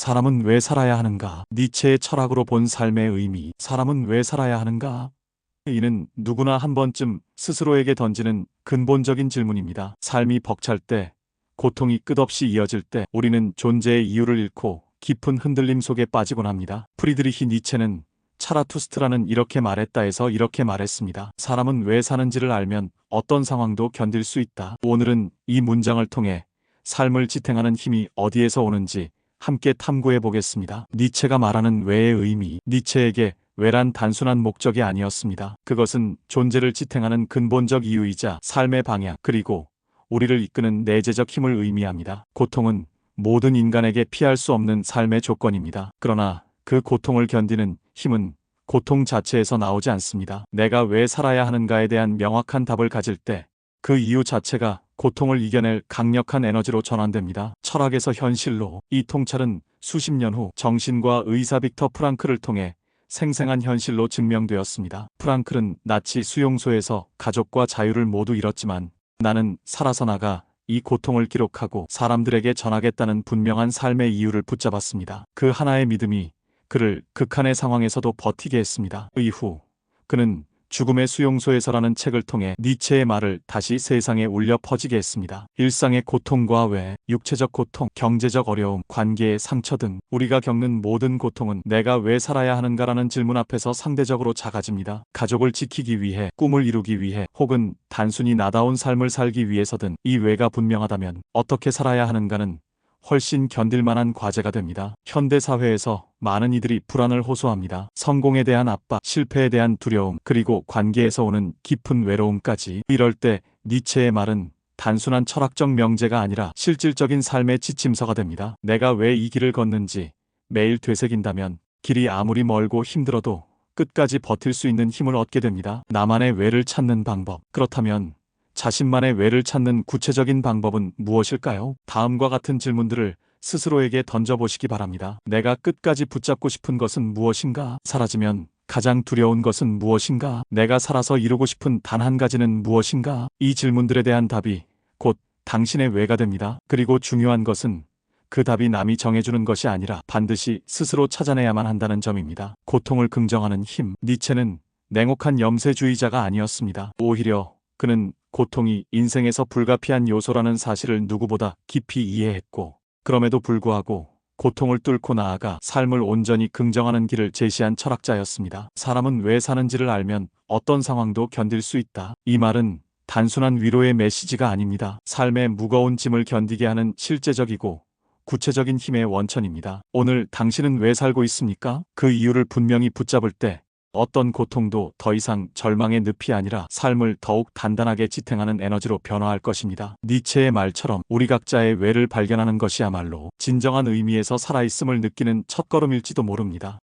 사람은 왜 살아야 하는가? 니체의 철학으로 본 삶의 의미. 사람은 왜 살아야 하는가? 이는 누구나 한 번쯤 스스로에게 던지는 근본적인 질문입니다. 삶이 벅찰 때, 고통이 끝없이 이어질 때, 우리는 존재의 이유를 잃고 깊은 흔들림 속에 빠지곤 합니다. 프리드리히 니체는 차라투스트라는 이렇게 말했다 해서 이렇게 말했습니다. 사람은 왜 사는지를 알면 어떤 상황도 견딜 수 있다. 오늘은 이 문장을 통해 삶을 지탱하는 힘이 어디에서 오는지 함께 탐구해 보겠습니다. 니체가 말하는 왜의 의미. 니체에게 왜란 단순한 목적이 아니었습니다. 그것은 존재를 지탱하는 근본적 이유이자 삶의 방향, 그리고 우리를 이끄는 내재적 힘을 의미합니다. 고통은 모든 인간에게 피할 수 없는 삶의 조건입니다. 그러나 그 고통을 견디는 힘은 고통 자체에서 나오지 않습니다. 내가 왜 살아야 하는가에 대한 명확한 답을 가질 때 그 이유 자체가 고통을 이겨낼 강력한 에너지로 전환됩니다. 철학에서 현실로 이 통찰은 수십 년 후 정신과 의사 빅터 프랑크를 통해 생생한 현실로 증명되었습니다. 프랑클은 나치 수용소에서 가족과 자유를 모두 잃었지만 나는 살아서 나가 이 고통을 기록하고 사람들에게 전하겠다는 분명한 삶의 이유를 붙잡았습니다. 그 하나의 믿음이 그를 극한의 상황에서도 버티게 했습니다. 이후 그는 죽음의 수용소에서라는 책을 통해 니체의 말을 다시 세상에 울려 퍼지게 했습니다. 일상의 고통과 외, 육체적 고통, 경제적 어려움, 관계의 상처 등 우리가 겪는 모든 고통은 내가 왜 살아야 하는가라는 질문 앞에서 상대적으로 작아집니다. 가족을 지키기 위해, 꿈을 이루기 위해, 혹은 단순히 나다운 삶을 살기 위해서든 이 왜가 분명하다면 어떻게 살아야 하는가는 훨씬 견딜 만한 과제가 됩니다. 현대 사회에서 많은 이들이 불안을 호소합니다. 성공에 대한 압박, 실패에 대한 두려움, 그리고 관계에서 오는 깊은 외로움까지. 이럴 때 니체의 말은 단순한 철학적 명제가 아니라 실질적인 삶의 지침서가 됩니다. 내가 왜 이 길을 걷는지 매일 되새긴다면 길이 아무리 멀고 힘들어도 끝까지 버틸 수 있는 힘을 얻게 됩니다. 나만의 왜를 찾는 방법. 그렇다면 자신만의 왜를 찾는 구체적인 방법은 무엇일까요? 다음과 같은 질문들을 스스로에게 던져보시기 바랍니다. 내가 끝까지 붙잡고 싶은 것은 무엇인가? 사라지면 가장 두려운 것은 무엇인가? 내가 살아서 이루고 싶은 단 한 가지는 무엇인가? 이 질문들에 대한 답이 곧 당신의 왜가 됩니다. 그리고 중요한 것은 그 답이 남이 정해주는 것이 아니라 반드시 스스로 찾아내야만 한다는 점입니다. 고통을 긍정하는 힘. 니체는 냉혹한 염세주의자가 아니었습니다. 오히려 그는 고통이 인생에서 불가피한 요소라는 사실을 누구보다 깊이 이해했고, 그럼에도 불구하고 고통을 뚫고 나아가 삶을 온전히 긍정하는 길을 제시한 철학자였습니다. 사람은 왜 사는지를 알면 어떤 상황도 견딜 수 있다. 이 말은 단순한 위로의 메시지가 아닙니다. 삶의 무거운 짐을 견디게 하는 실제적이고 구체적인 힘의 원천입니다. 오늘 당신은 왜 살고 있습니까? 그 이유를 분명히 붙잡을 때 어떤 고통도 더 이상 절망의 늪이 아니라 삶을 더욱 단단하게 지탱하는 에너지로 변화할 것입니다. 니체의 말처럼 우리 각자의 왜를 발견하는 것이야말로 진정한 의미에서 살아있음을 느끼는 첫걸음일지도 모릅니다.